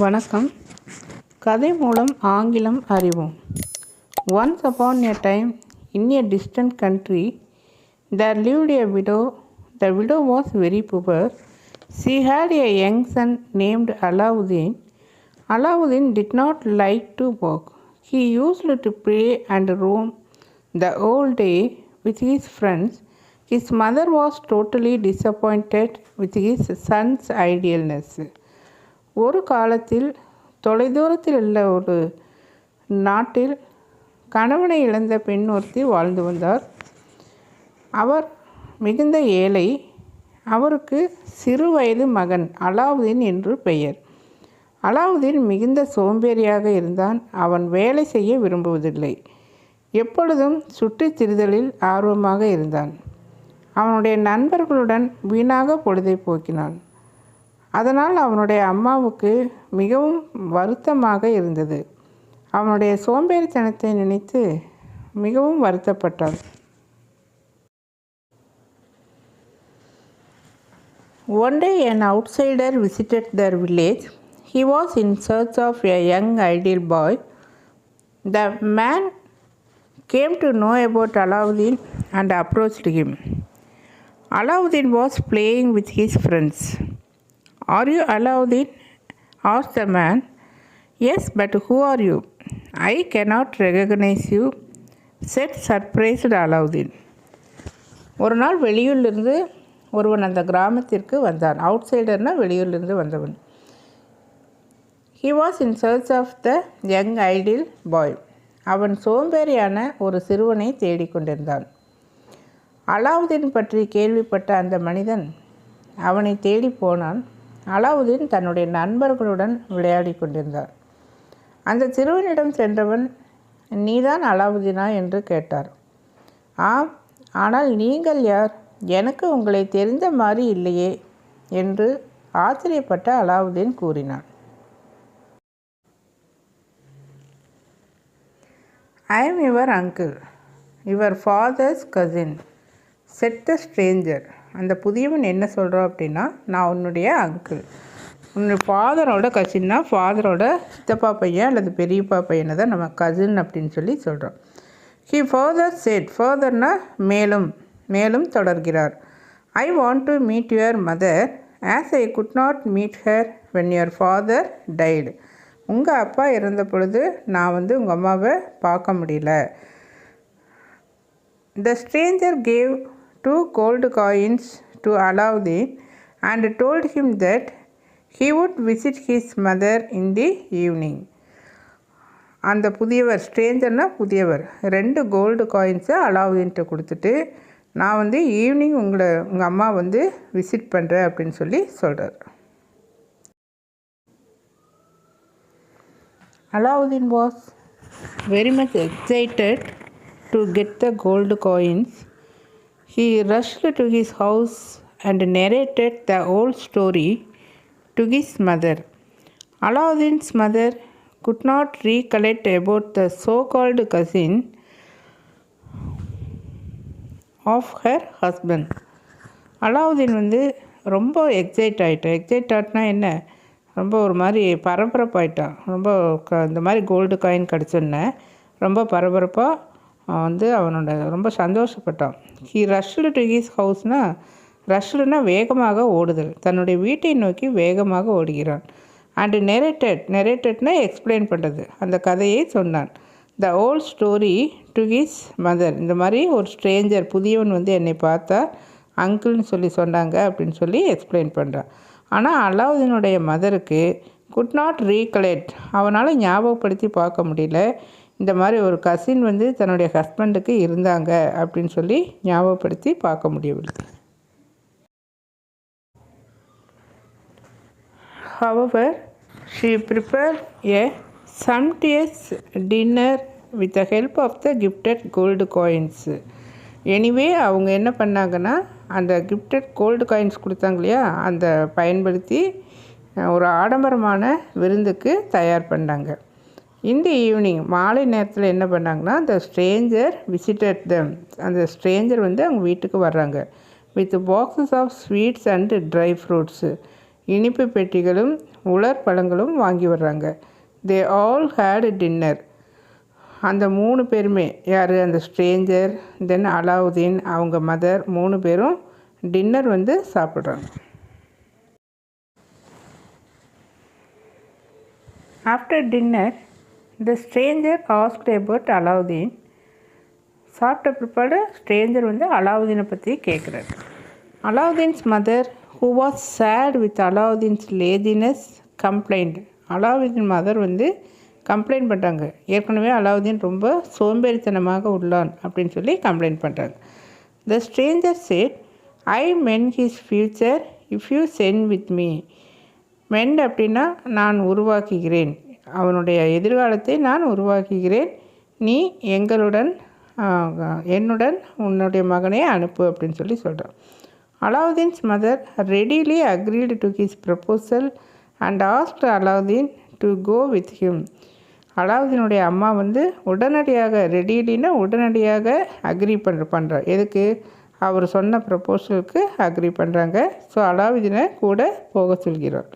வணக்கம் கதை மூலம் ஆங்கிலம் அறிவோம் once upon a time in a distant country there lived a widow the widow was very poor she had a young son named alauddin alauddin did not like to work he used to play and roam the whole day with his friends his mother was totally disappointed with his son's idealness ஒரு காலத்தில் தொலைதூரத்தில் உள்ள ஒரு நாட்டில் கணவனை இழந்த பெண் ஒருத்தி வாழ்ந்து வந்தார். அவர் மிகுந்த ஏழை அவருக்கு சிறு வயது மகன் அலாவுதீன் என்று பெயர். அலாவுதீன் மிகுந்த சோம்பேறியாக இருந்தான். அவன் வேலை செய்ய விரும்புவதில்லை. எப்பொழுதும் சுற்றித் திரிதலில் ஆர்வமாக இருந்தான். அவனுடைய நண்பர்களுடன் வீணாக பொழுதை போக்கினான். அதனால் அவனுடைய அம்மாவுக்கு மிகவும் வருத்தமாக இருந்தது அவனுடைய சோம்பேறித்தனத்தை நினைத்து மிகவும் வருத்தப்பட்டாள் One day an outsider visited their village. He was in search of a young ideal boy. The man came to know about Alauddin and approached him. Alauddin was playing with his friends. Are you Alauddin? asked the man. Yes, but who are you? I cannot recognize you, said surprised Alauddin. ஒரு நாள் வெளியூர்லேருந்து ஒருவன் அந்த கிராமத்திற்கு வந்தான் out சைடர்னால் வெளியூர்லேருந்து வந்தவன் he was in search of the young idle boy அவன் சோம்பேறியான ஒரு சிறுவனை தேடிக்கொண்டிருந்தான் அலாவுதீன் பற்றி கேள்விப்பட்ட அந்த மனிதன் அவனை தேடி போனான் அலாவுதீன் தன்னுடைய நண்பர்களுடன் விளையாடி கொண்டிருந்தார். அந்த சிறுவனிடம் சென்றவன் நீதான் அலாவுதீனா? என்று கேட்டார். ஆம் ஆனால் நீங்கள் யார்? எனக்கு உங்களை தெரிந்த மாதிரி இல்லையே என்று ஆச்சரியப்பட்ட அலாவுதீன் கூறினான். I am your uncle. Your father's cousin. Said the stranger. அந்த புதியவன் என்ன சொல்கிறோம் அப்படின்னா நான் உன்னுடைய அங்கிள் உன்னுடைய ஃபாதரோட கசின்னா ஃபாதரோட சித்தப்பா பையன் அல்லது பெரியப்பா பையனை தான் நம்ம கசின் அப்படின்னு சொல்லி சொல்கிறோம் ஹி ஃபர்தர் செட் ஃபர்தர்னா மேலும் மேலும் தொடர்கிறார். I want to meet your mother as I could not meet her when your father died உங்கள் அப்பா இருந்த பொழுது நான் வந்து உங்கள் அம்மாவை பார்க்க முடியல. The stranger gave two gold coins to Aladdin and told him that he would visit his mother in the evening அந்த புதியவர் ஸ்ட்ரேஞ்சர்னால் புதியவர் ரெண்டு கோல்டு காயின்ஸை அலாவுதீன்ட்ட கொடுத்துட்டு நான் வந்து ஈவினிங் உங்களை உங்கள் அம்மா வந்து விசிட் பண்ணுறேன் அப்படின்னு சொல்லி சொல்கிறார் Aladdin was very much excited to get the gold coins He rushed to his house and narrated the whole story to his mother. Aladdin's mother could not recollect about the so called cousin of her husband Aladdin வந்து ரொம்ப excite ஆகிட்டான் excite ஆகிட்டா என்ன ரொம்ப ஒரு மாதிரி பரபரப்பாயிட்டான் ரொம்ப இந்த மாதிரி கோல்டு காயின் கிடச்சோன்னே ரொம்ப பரபரப்பாக வந்து அவனோட ரொம்ப சந்தோஷப்பட்டான். ஹி ரஷ்டு டு ஹீஸ் ஹவுஸ்னால் ரஷ்டுனா வேகமாக ஓடுதல். தன்னுடைய வீட்டை நோக்கி வேகமாக ஓடுகிறான். அண்டு நெரேட்டட் நெரேட்டட்னா எக்ஸ்பிளைன் பண்ணுறது அந்த கதையை சொன்னான். The old story to his mother இந்த மாதிரி ஒரு ஸ்ட்ரேஞ்சர் புதியவன் வந்து என்னை பார்த்தா அங்கிள்னு சொல்லி சொன்னாங்க அப்படின்னு சொல்லி எக்ஸ்பிளைன் பண்ணுறான் ஆனால் அலாவுதீனுடைய மதருக்கு குட் நாட் ரீகலெக்ட் அவனால் ஞாபகப்படுத்தி பார்க்க முடியல. இந்த மாதிரி ஒரு கசின் வந்து தன்னுடைய ஹஸ்பண்டுக்கு இருந்தாங்க அப்படின்னு சொல்லி ஞாபகப்படுத்தி பார்க்க முடியவில்லை. However she prepare a sumptuous dinner with the help of the gifted gold coins anyway அவங்க என்ன பண்ணாங்கன்னா அந்த கிஃப்டட் கோல்டு காயின்ஸ் கொடுத்தாங்க இல்லையா? அந்த பயன்படுத்தி ஒரு ஆடம்பரமான விருந்துக்கு தயார் பண்ணாங்க. இந்த ஈவினிங் மாலை நேரத்தில் என்ன பண்ணாங்கன்னா அந்த ஸ்ட்ரேஞ்சர் விசிட்டட் தம் அந்த ஸ்ட்ரேஞ்சர் வந்து அவங்க வீட்டுக்கு வர்றாங்க. With boxes of sweets and dry fruits இனிப்பு பெட்டிகளும் உலர் பழங்களும் வாங்கி வர்றாங்க. தே ஆல் ஹேடு டின்னர் அந்த மூணு பேருமே யார்? அந்த ஸ்ட்ரேஞ்சர் தென் அலாவுதீன் அவங்க மதர் மூணு பேரும் டின்னர் வந்து சாப்பிட்றாங்க. After dinner the stranger asked about Aladdin சாப்பிட்ட பிற்பாடு ஸ்ட்ரேஞ்சர் வந்து அலாவுதீனை பற்றி கேட்குறாரு Aladdin's mother who was sad with Aladdin's laziness complaint Aladdin mother வந்து கம்ப்ளைண்ட் பண்ணுறாங்க ஏற்கனவே அலாவுதீன் ரொம்ப சோம்பேறித்தனமாக உள்ளான் அப்படின்னு சொல்லி கம்ப்ளைண்ட் பண்ணுறாங்க the stranger said I men his future if you sent with me men அப்படின்னா நான் உருவாக்குகிறேன். அவனுடைய எதிர்காலத்தை நான் உருவாக்குகிறேன். நீ எங்களுடன் என்னுடன் உன்னுடைய மகனை அனுப்பு அப்படின்னு சொல்லி சொல்கிறான் Aladdin's mother readily agreed to his proposal and asked Aladdin to go with him அலாவுதீனுடைய அம்மா வந்து உடனடியாக ரெடிலின்னா உடனடியாக அக்ரி பண்ணுற பண்ணுறா எதுக்கு? அவர் சொன்ன ப்ரப்போசலுக்கு அக்ரி பண்ணுறாங்க ஸோ அலாவுதீனை கூட போக சொல்கிறார்.